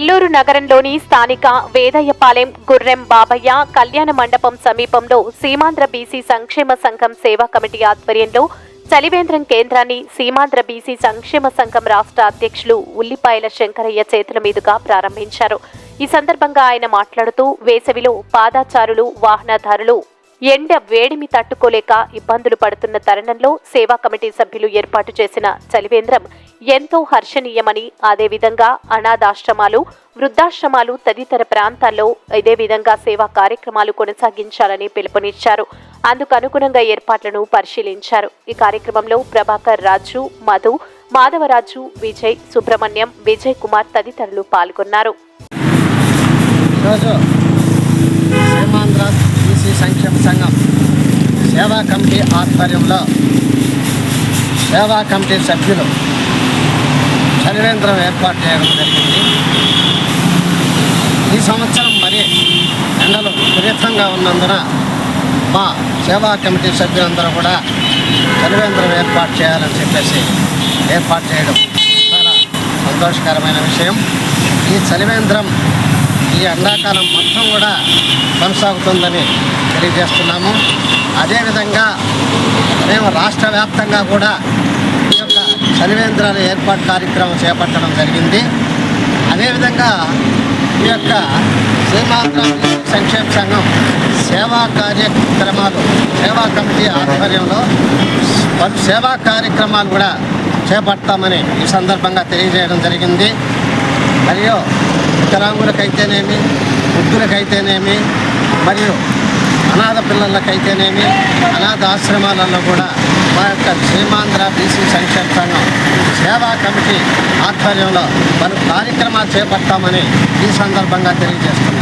నెల్లూరు నగరంలోని స్థానిక వేదయ్యపాలెం గుర్రెం బాబయ్య కళ్యాణ మండపం సమీపంలో సీమాంధ్ర బీసీ సంక్షేమ సంఘం సేవా కమిటీ ఆధ్వర్యంలో చలివేంద్రం కేంద్రాన్ని సీమాంధ్ర బీసీ సంక్షేమ సంఘం రాష్ట్ర అధ్యక్షులు ఉల్లిపాయల శంకరయ్య చేతుల మీదుగా ప్రారంభించారు. ఈ సందర్భంగా ఆయన మాట్లాడుతూ వేసవిలో పాదాచారులు వాహనదారులు ఎండ వేడిమి తట్టుకోలేక ఇబ్బందులు పడుతున్న తరుణంలో సేవా కమిటీ సభ్యులు ఏర్పాటు చేసిన చలివేంద్రం ఎంతో హర్షణీయమని అదేవిధంగా అనాథాశ్రమాలు వృద్ధాశ్రమాలు తదితర ప్రాంతాల్లో ఇదే విధంగా సేవా కార్యక్రమాలు కొనసాగించాలని పిలుపునిచ్చారు. అందుకు అనుగుణంగా ఏర్పాట్లను పరిశీలించారు. ఈ కార్యక్రమంలో ప్రభాకర్ రాజు మధు మాధవరాజు విజయ్ సుబ్రహ్మణ్యం విజయ్ కుమార్ తదితరులు పాల్గొన్నారు ఈరోజు సీమాంధ్ర బీసీ సంక్షేమ సంఘం సేవా కమిటీ ఆధ్వర్యంలో సేవా కమిటీ సభ్యులు చలివేంద్రం ఏర్పాటు చేయడం జరిగింది. ఈ సంవత్సరం మరి ఎండలు విపరీతంగా ఉన్నందున మా సేవా కమిటీ సభ్యులందరూ కూడా చలివేంద్రం ఏర్పాటు చేయాలని చెప్పేసి ఏర్పాటు చేయడం చాలా సంతోషకరమైన విషయం. ఈ చలివేంద్రం ఈ ఎండాకాలం మొత్తం కూడా కొనసాగుతుందని తెలియజేస్తున్నాము. అదేవిధంగా మేము రాష్ట్ర వ్యాప్తంగా కూడా ఈ యొక్క చలివేంద్రాల ఏర్పాటు కార్యక్రమం చేపట్టడం జరిగింది. అదేవిధంగా ఈ యొక్క సీమాంధ్ర సంక్షేమ సంఘం సేవా కార్యక్రమాలు సేవా కమిటీ ఆధ్వర్యంలో పలు సేవా కార్యక్రమాలు కూడా చేపడతామని ఈ సందర్భంగా తెలియజేయడం జరిగింది. మరియు వికలాంగులకైతేనేమి వృద్ధులకైతేనేమి మరియు అనాథ పిల్లలకైతేనేమి అనాథ ఆశ్రమాలలో కూడా మా యొక్క సీమాంధ్ర బీసీ సంక్షేమ సంఘం సేవా కమిటీ ఆధ్వర్యంలో మనం కార్యక్రమాలు చేపడతామని ఈ సందర్భంగా తెలియజేస్తున్నాం.